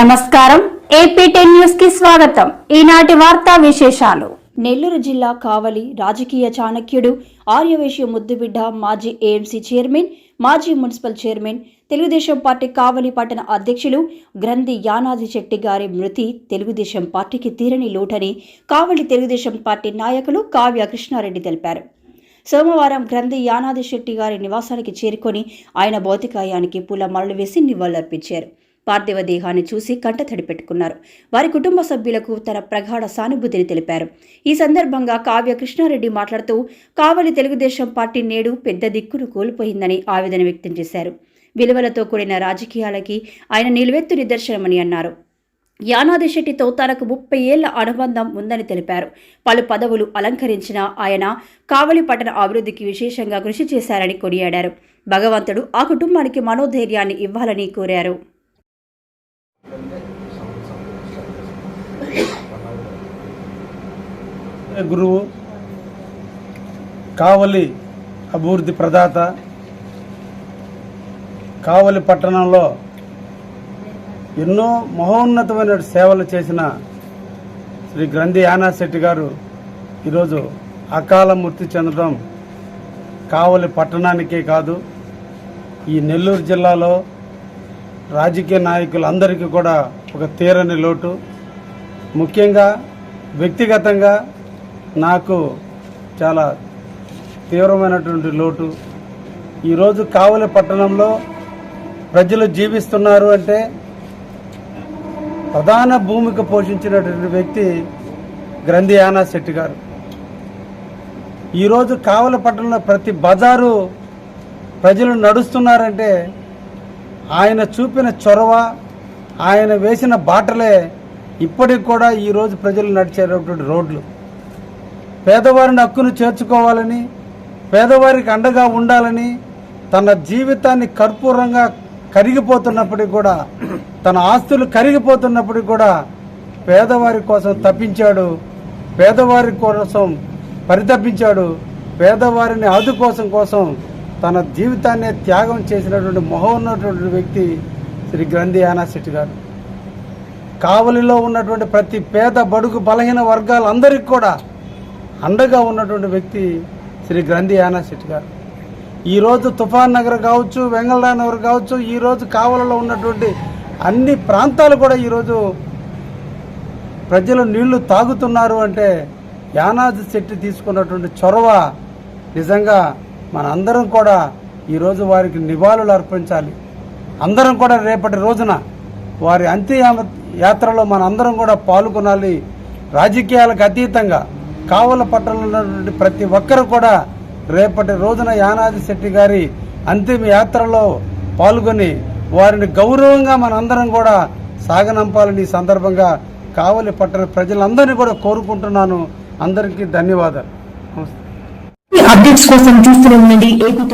నమస్కారం. AP ten న్యూస్కి స్వాగతం. ఈనాటి వార్తా విశేషాలు. నెల్లూరు జిల్లా కావలి రాజకీయ చాణక్యుడు ఆర్యవేశ్య ముద్దుబిడ్డ మాజీ ఏఎంసీ చైర్మన్ మాజీ municipal chairman Telugu Desam party Kavali పట్టణ అధ్యక్షులు గ్రంథి యానాది శెట్టి గారి మృతి తెలుగుదేశం పార్టీకి తీరని లోటని కావలి తెలుగుదేశం పార్టీ నాయకులు కావ్య కృష్ణారెడ్డి తెలిపారు. సోమవారం గ్రంథి యానాది శెట్టి గారి నివాసానికి చేరుకొని ఆయన భౌతికాయానికి పూలమాలలు వేసి నివాళులర్పించారు. పార్థివ దేహాన్ని చూసి కంట తడిపెట్టుకున్నారు వారి కుటుంబ సభ్యులకు తన ప్రగాఢ సానుభూతిని తెలిపారు. ఈ సందర్భంగా కావ్య కృష్ణారెడ్డి మాట్లాడుతూ కావలి తెలుగుదేశం పార్టీ నేడు పెద్ద దిక్కును కోల్పోయిందని ఆవేదన వ్యక్తం చేశారు. విలువలతో కూడిన రాజకీయాలకి ఆయన నిలువెత్తు నిదర్శనమని అన్నారు. యానాది శెట్టితో తనకు ముప్పై ఏళ్ళ అనుబంధం ఉందని తెలిపారు. పలు పదవులు అలంకరించిన ఆయన కావలి పట్టణ అభివృద్ధికి విశేషంగా కృషి చేశారని కొనియాడారు. భగవంతుడు ఆ కుటుంబానికి మనోధైర్యాన్ని ఇవ్వాలని కోరారు. గురువు? కావలి అభివృద్ధి ప్రదాత. కావలి పట్టణంలో ఎన్నో మహోన్నతమైన సేవలు చేసిన శ్రీ గ్రంథి యానాశెట్టి గారు ఈరోజు అకాల మృతి చెందడం కావలి పట్టణానికే కాదు ఈ నెల్లూరు జిల్లాలో రాజకీయ నాయకులందరికీ కూడా ఒక తీరని లోటు. ముఖ్యంగా వ్యక్తిగతంగా నాకు చాలా తీవ్రమైనటువంటి లోటు. ఈరోజు కావలి పట్టణంలో ప్రజలు జీవిస్తున్నారు అంటే ప్రధాన భూమిక పోషించినటువంటి వ్యక్తి గ్రంథి యానా శెట్టి గారు. ఈరోజు కావలి పట్టణంలో ప్రతి బజారు ప్రజలు నడుస్తున్నారంటే ఆయన చూపిన చొరవ ఆయన వేసిన బాటలే ఇప్పటికి కూడా ఈరోజు ప్రజలు నడిచేటటువంటి రోడ్లు. పేదవారిని హక్కును చేర్చుకోవాలని పేదవారికి అండగా ఉండాలని తన జీవితాన్ని కర్పూరంగా కరిగిపోతున్నప్పటికి కూడా తన ఆస్తులు కరిగిపోతున్నప్పటికి కూడా పేదవారి కోసం తప్పించాడు పేదవారి కోసం పరితపించాడు పేదవారిని ఆదుకోసం కోసం తన జీవితాన్ని త్యాగం చేసినటువంటి మహోన్నటువంటి వ్యక్తి శ్రీ గ్రంథి యానాశెట్టి గారు. కావలిలో ఉన్నటువంటి ప్రతి పేద బడుగు బలహీన వర్గాలందరికీ కూడా అండగా ఉన్నటువంటి వ్యక్తి శ్రీ గ్రంథి యానాశెట్టి గారు. ఈరోజు తుఫాన్ నగర్ కావచ్చు వెంగళరా నగర్ కావచ్చు ఈరోజు కావలలో ఉన్నటువంటి అన్ని ప్రాంతాలు కూడా ఈరోజు ప్రజలు నీళ్ళు తాగుతున్నారు అంటే యానాది శెట్టి తీసుకున్నటువంటి చొరవ నిజంగా మనందరం కూడా ఈరోజు వారికి నివాళులు అర్పించాలి. అందరం కూడా రేపటి రోజున వారి అంత్య యాత్రలో మన అందరం కూడా పాల్గొనాలి. రాజకీయాలకు అతీతంగా కావల పట్టణంలో ఉన్నటువంటి ప్రతి ఒక్కరు కూడా రేపటి రోజున యానాది శెట్టి గారి అంతిమ యాత్రలో పాల్గొని వారిని గౌరవంగా మనందరం కూడా సాగనంపాలని ఈ సందర్భంగా కావలి పట్టణ ప్రజలందరినీ కూడా కోరుకుంటున్నాను. అందరికీ ధన్యవాదాలు. నమస్తే. అప్డేట్స్ కోసం చూస్తూనే ఉండండి. ఏపీ